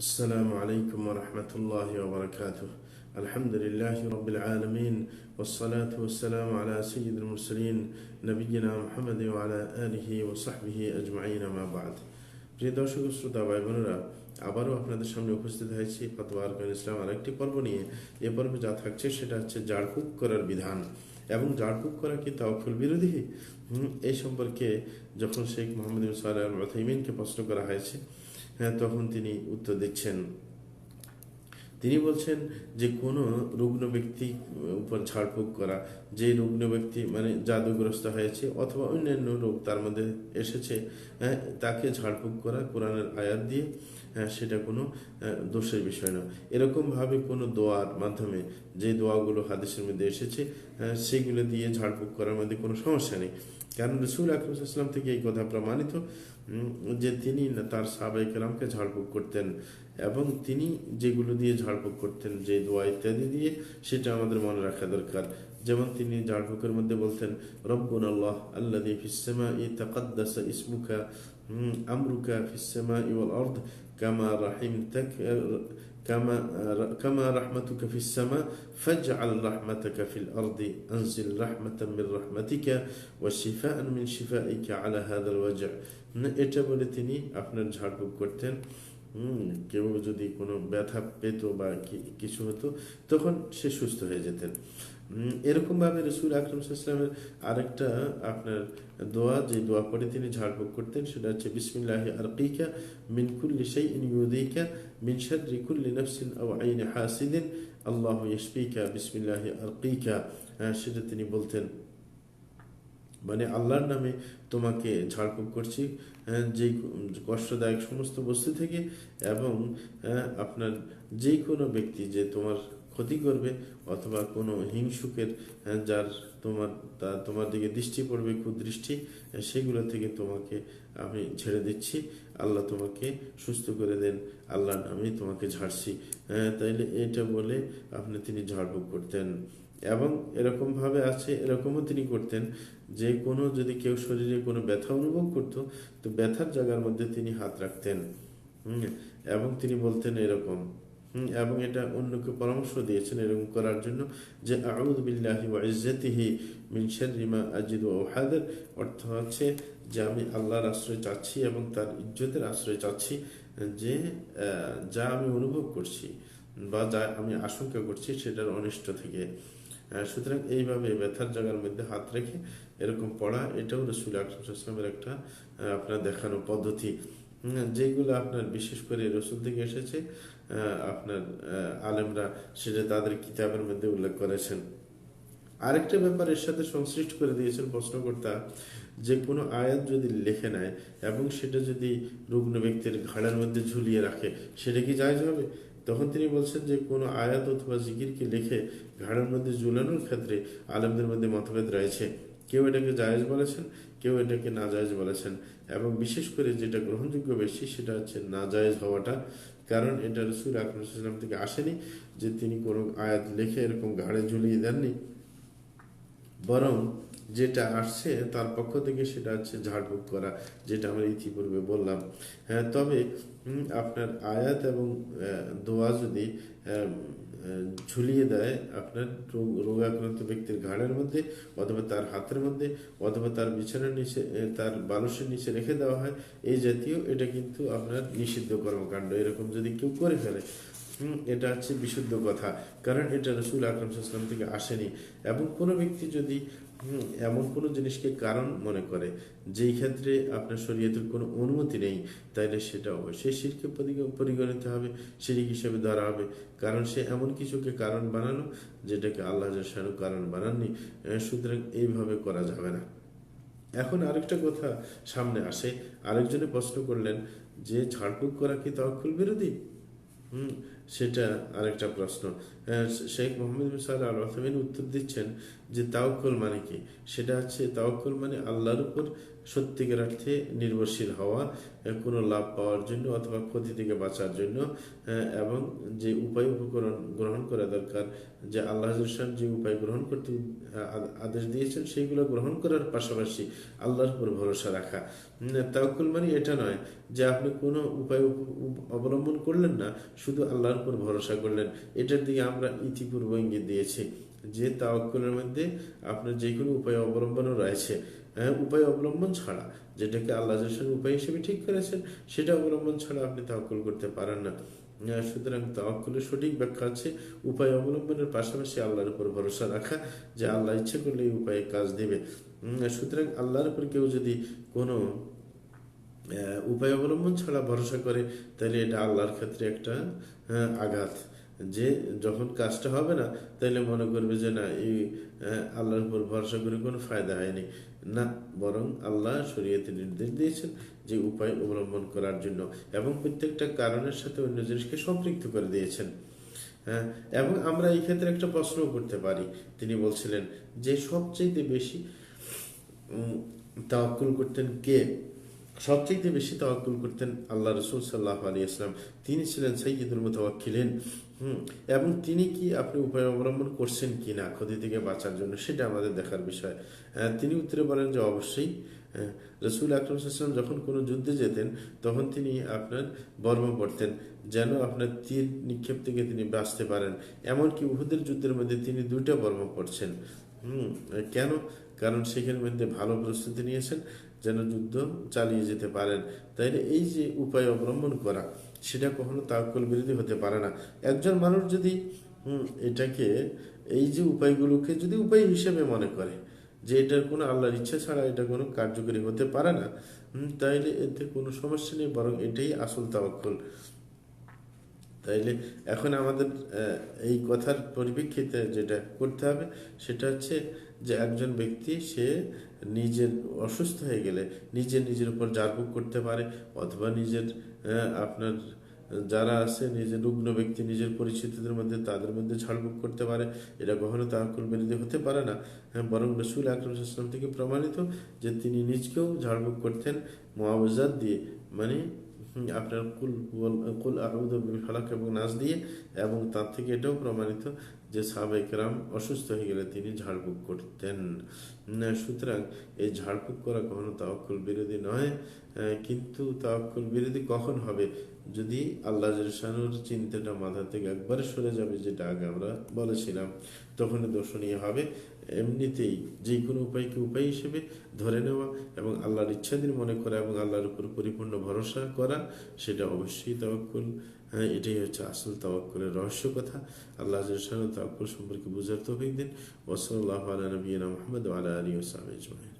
السلام عليكم ورحمة الله وبركاته الحمد لله رب العالمين والصلاة والسلام على سيد المرسلين نبينا محمد وعلى آله وصحبه أجمعين ما بعد প্রিয় দর্শক ও শ্রোতা ভাই বোনেরা আবারও আপনাদের সামনে উপস্থিত হয়েছি ফতোয়া আরকান ইসলাম আরেকটি পর্ব নিয়ে এ পর্বে যা থাকছে সেটা হচ্ছে জাড়ফুক করার বিধান এবং জাড়ফুক করা কি তাওফুল বিরোধী হুম, এই সম্পর্কে যখন শেখ মোহাম্মদ সাল্লাহ রথইমিনকে প্রশ্ন করা হয়েছে হ্যাঁ তখন তিনি উত্তর দিচ্ছেন। তিনি বলছেন যে কোনো রুগ্ন ব্যক্তি উপর ঝাড়ফুঁক করা যে রুগ্ন ব্যক্তি মানে জাদুগ্রস্ত হয়েছে অথবা অন্যান্য রোগ তার মধ্যে এসেছে হ্যাঁ, তাকে ঝাড়ফুঁক করা কোরআনের আয়াত দিয়ে হ্যাঁ, সেটা কোনো দোষের বিষয় না এরকমভাবে কোনো দোয়ার মাধ্যমে যে দোয়াগুলো হাদিসের মধ্যে এসেছে হ্যাঁ, সেগুলো দিয়ে ঝাড়ফুঁক করার মধ্যে কোনো সমস্যা নেই। কারণ রসুল আকরমসাল্লাম থেকে এই কথা প্রমাণিত যে তিনি তার সাবেক রামকে ঝাড়ফুঁক করতেন এবং তিনি যেগুলো দিয়ে ঝাড়ফুঁক করতেন, যে দোয়া ইত্যাদি দিয়ে, সেটা আমাদের মনে রাখা দরকার। যেমন তিনি ঝাড়ফুঁকের মধ্যে বলতেন রব্বুন আল্লাহ আল্লাহ ফিসেমা ই তাকাদ্দাসা ইসমুকা হুম, আমরুকা ফিসেমা ইউল অর্ধ কামা রাহিম তাক كما كما رحمتك في السماء فاجعل رحمتك في الأرض أنزل رحمة من رحمتك وشفاء من شفائك على هذا الوجع এটা বলে তিনি আপনার ঝাড়ফুঁক করতেন হুম, কেউ যদি কোনো ব্যথা পেত বা কিছু হতো তখন সে সুস্থ হয়ে যেতেন। এরকমভাবে রসুল আকরম ইসলামের আরেকটা আপনার দোয়া যে দোয়া পরে তিনি ঝাড়ফুঁক করতেন সেটা হচ্ছে বিসমিল্লাহ আরকিকা মিন কুল্লি শাইইন ইউদিকা মিন শাররি কুল্লি নাফসিন আও আইনি হাসিদিন আল্লাহ ইয়াশফিকা বিসমিল্লাহ আরকিকা। হ্যাঁ, সেটা তিনি বলতেন। মানে আল্লাহর নামে তোমাকে ঝাড়ফুঁক করছি হ্যাঁ, যে কষ্টদায়ক সমস্ত বস্তু থেকে এবং হ্যাঁ, আপনার যে কোনো ব্যক্তি যে তোমার ক্ষতি করবে অথবা কোনো হিংসুকের হ্যাঁ, যার তোমার তা তোমার দিকে দৃষ্টি পড়বে কুদৃষ্টি সেগুলো থেকে তোমাকে আমি ছেড়ে দিচ্ছি। আল্লাহ তোমাকে সুস্থ করে দেন আল্লাহর আমি তোমাকে ঝাড়ছি। তাইলে এটা বলে আপনি তিনি ঝাড়ফুঁক করতেন। এবং এরকমভাবে আছে, এরকমও তিনি করতেন। যে কোনো যদি কেউ শরীরে কোনো ব্যথা অনুভব করত, তো ব্যথার জায়গার মধ্যে তিনি হাত রাখতেন। এবং তিনি বলতেন এরকম। এবং এটা অন্যকে পরামর্শ দিয়েছেন এরকম করার জন্য যে আউদ বিল্লাহি ইজ্জাতিহি মিন শাররি মা আজিদু ওয়া উহাদার অর্থ হচ্ছে যে, আমি আল্লাহর আশ্রয় চাচ্ছি এবং তার ইজ্জতের আশ্রয় চাচ্ছি যে যা আমি অনুভব করছি বা যা আমি আশঙ্কা করছি সেটার অনিষ্ট থেকে। সুতরাং এইভাবে ব্যথার জায়গার মধ্যে হাত রেখে এরকম পড়া, এটাও রসুল আকরমের একটা আপনার দেখানো পদ্ধতি। যেগুলো আপনার বিশেষ করে রসুল থেকে এসেছে আপনার আলেমরা সেটা তাদের কিতাবের মধ্যে উল্লেখ করেছেন। আরেকটা ব্যাপার এর সাথে সংশ্লিষ্ট করে দিয়েছেন প্রশ্নকর্তা, যে কোনো আয়াত যদি লিখে নেয় এবং সেটা যদি রুগ্ন ব্যক্তির ঘাড়ের মধ্যে ঝুলিয়ে রাখে, সেটা কি জায়জ হবে? তখন তিনি বলছেন যে কোনো আয়াত অথবা জিকিরকে লিখে ঘাড়ের মধ্যে ঝুলানোর ক্ষেত্রে আলেমদের মধ্যে মতভেদ রয়েছে। কেউ এটাকে জায়েজ বলেছেন, কেউ এটাকে না জায়েজ বলেছেন এবং বিশেষ করে যেটা গ্রহণযোগ্য বেশি সেটা হচ্ছে না জায়েজ হওয়াটা। কারণ এটা রসুল আকরম থেকে আসেনি যে তিনি কোনো আয়াত লিখে এরকম ঘাড়ে ঝুলিয়ে দেননি। বরং যেটা আসছে তার পক্ষ থেকে সেটা হচ্ছে ঝাড়ফুঁক করা, যেটা আমরা ইতিপূর্বে বললাম। হ্যাঁ তবে আপনার আয়াত এবং দোয়া যদি ঝুলিয়ে দেয় আপনার রোগ- রোগাক্রান্ত ব্যক্তির ঘাড়ের মধ্যে অথবা তার হাতের মধ্যে অথবা তার বিছানার নিচে তার বালুসের নিচে রেখে দেওয়া হয়, এই জাতীয় এটা কিন্তু আপনার নিষিদ্ধ কর্মকাণ্ড। এরকম যদি কেউ করে ফেলে এটা হচ্ছে বিশুদ্ধ কথা। কারণ এটা রসুল আকরম সাল্লাম থেকে আসেনি। এবং কোনো ব্যক্তি যদি হুম, এমন কোনো জিনিসকে কারণ মনে করে যেই ক্ষেত্রে আপনার শরীয়তের কোনো অনুমতি নেই তাইলে সেটা অবশ্যই শিরকে পরি- পরিগণিত হবে শিরিক হিসেবে ধরা হবে। কারণ সে এমন কিছুকে কারণ বানানো যেটাকে আল্লাহ জাসানু কারণ বানাননি সুতরাং এইভাবে করা যাবে না। এখন আরেকটা কথা সামনে আসে আরেকজনে প্রশ্ন করলেন যে ঝাড়ফুঁক করা কি তওয়াক্কুল বিরোধী? হুম সেটা আরেকটা প্রশ্ন। শেখ মোহাম্মদ সাল্লাহ আল ওসামিন উত্তর দিচ্ছেন যে তাওকুল মানে কি? সেটা হচ্ছে তাওকুল মানে আল্লাহর উপর সত্যিকার অর্থে নির্ভরশীল হওয়া কোনো লাভ পাওয়ার জন্য অথবা ক্ষতি থেকে বাঁচার জন্য এবং যে উপায় উপকরণ গ্রহণ করা দরকার, যে আল্লাহ যে উপায় গ্রহণ করতে আদেশ দিয়েছেন সেইগুলো গ্রহণ করার পাশাপাশি আল্লাহর উপর ভরসা রাখা। তাওকুল মানে এটা নয় যে আপনি কোনো উপায় উপ- উপ- অবলম্বন করলেন না, শুধু আল্লাহর উপর ভরসা করলেন। এটার দিকে আমরা ইতিপূর্ব ইঙ্গিত দিয়েছি যে তাওয়াক্কুলের মধ্যে আপনার যে কোনো উপায় অবলম্বনও রয়েছে। হ্যাঁ উপায় অবলম্বন ছাড়া যেটাকে আল্লাহ উপায় হিসেবে ঠিক করেছেন সেটা অবলম্বন ছাড়া আপনি তাওয়াক্কুল করতে পারেন না। আহ, সুতরাং তাওয়াক্কুলের সঠিক ব্যাখ্যা আছে উপায় অবলম্বনের পাশাপাশি আল্লাহর উপর ভরসা রাখা যে আল্লাহ ইচ্ছে করলে এই উপায়ে কাজ দেবে। সুতরাং আল্লাহর উপর কেউ যদি কোনো উপায় অবলম্বন ছাড়া ভরসা করে তাহলে এটা আল্লাহর ক্ষেত্রে একটা আঘাত। যে যখন কাজটা হবে না তাহলে মনে করবে যে না, এই আল্লাহর উপর ভরসা করে কোনো ফায়দা হয়নি। না, বরং আল্লাহ শরীয়তে নির্দেশ দিয়েছেন যে উপায় অবলম্বন করার জন্য এবং প্রত্যেকটা কারণের সাথে অন্য জিনিসকে সম্পৃক্ত করে দিয়েছেন। হ্যাঁ এবং আমরা এই ক্ষেত্রে একটা প্রশ্ন করতে পারি। তিনি বলছিলেন যে সবচেয়ে বেশি তাওয়াক্কুল করতেন কে? সবচেয়ে বেশি তাওয়াক্কুল করতেন আল্লাহ রসুল সাল্লাহ আলী ইসলাম তিনি ছিলেন সাইয়দুল মুতাওয়াক্কিলিন। হুম, এবং তিনি কি আপনি উপায় অবলম্বন করছেন কি না ক্ষতি থেকে বাঁচার জন্য, সেটা আমাদের দেখার বিষয়। তিনি উত্তরে বলেন যে অবশ্যই রসুল আকরম সাল্লাম যখন কোনো যুদ্ধে যেতেন, তখন তিনি আপনার বর্ম পড়তেন যেন আপনার তীর নিক্ষেপ থেকে তিনি বাঁচতে পারেন। এমনকি উহুদের যুদ্ধের মধ্যে তিনি দুইটা বর্ম পড়ছেন হুম, কেন? কারণ সেখানের মধ্যে ভালো প্রস্তুতি নিয়েছেন যেন যুদ্ধ চালিয়ে যেতে পারেন। তাইলে এই যে উপায় অবলম্বন করা, সেটা কখনো তাকল বিরোধী হতে পারে না। একজন মানুষ যদি এটাকে, এই যে উপায়গুলোকে যদি উপায় হিসেবে মনে করে, যে এটার কোনো আল্লাহর ইচ্ছা ছাড়া এটা কোনো কার্যকরী হতে পারে না তাইলে এতে কোনো সমস্যা নেই, বরং এটাই আসল তাওয়াক্কুল। তাইলে এখন আমাদের এই কথার পরিপ্রেক্ষিতে যেটা করতে হবে, সেটা হচ্ছে যে একজন ব্যক্তি সে নিজের অসুস্থ হয়ে গেলে নিজে নিজের উপর জারবুক করতে পারে অথবা নিজের আহ, আপনার যারা আছে নিজের রুগ্ন ব্যক্তি নিজের পরিচিতদের মধ্যে তাদের মধ্যে ঝাড়বুক করতে পারে। এটা কখনো তাহকুল বিরোধী হতে পারে না। হ্যাঁ বরং রসুল আকরম ইসলাম থেকে প্রমাণিত যে তিনি নিজকেও ঝাড়বুক করতেন মোয়াবজাত দিয়ে মানে আপনার কুল কুল আউদ ফালাক এবং নাচ দিয়ে এবং তার থেকে এটাও প্রমাণিত যে সাবেকরাম অসুস্থ হয়ে গেলে তিনি ঝাড়ফুঁক করতেন। সুতরাং এই ঝাড়ফুঁক করা কখনো তাওয়াক্কুল বিরোধী নয় কিন্তু তাওয়াক্কুল বিরোধী কখন হবে যদি আল্লাহ জানুর চিন্তাটা মাথা থেকে একবারে সরে যাবে, যেটা আগে আমরা বলেছিলাম তখন দর্শনীয় হবে। এমনিতেই যে কোনো উপায়কে উপায় হিসেবে ধরে নেওয়া এবং আল্লাহর ইচ্ছাধীন মনে করা এবং আল্লাহর উপর পরিপূর্ণ ভরসা করা, সেটা অবশ্যই তাওয়াক্কুল। হ্যাঁ এটাই হচ্ছে আসল তাওয়াক্কুলের রহস্য কথা। আল্লাহ জাল্লাহু তাওয়াক্কুল সম্পর্কে বুঝার তৌফিক দিন। ওসল্লাহ আলা নবীনা মোহাম্মদ আলা আলী ওসালাম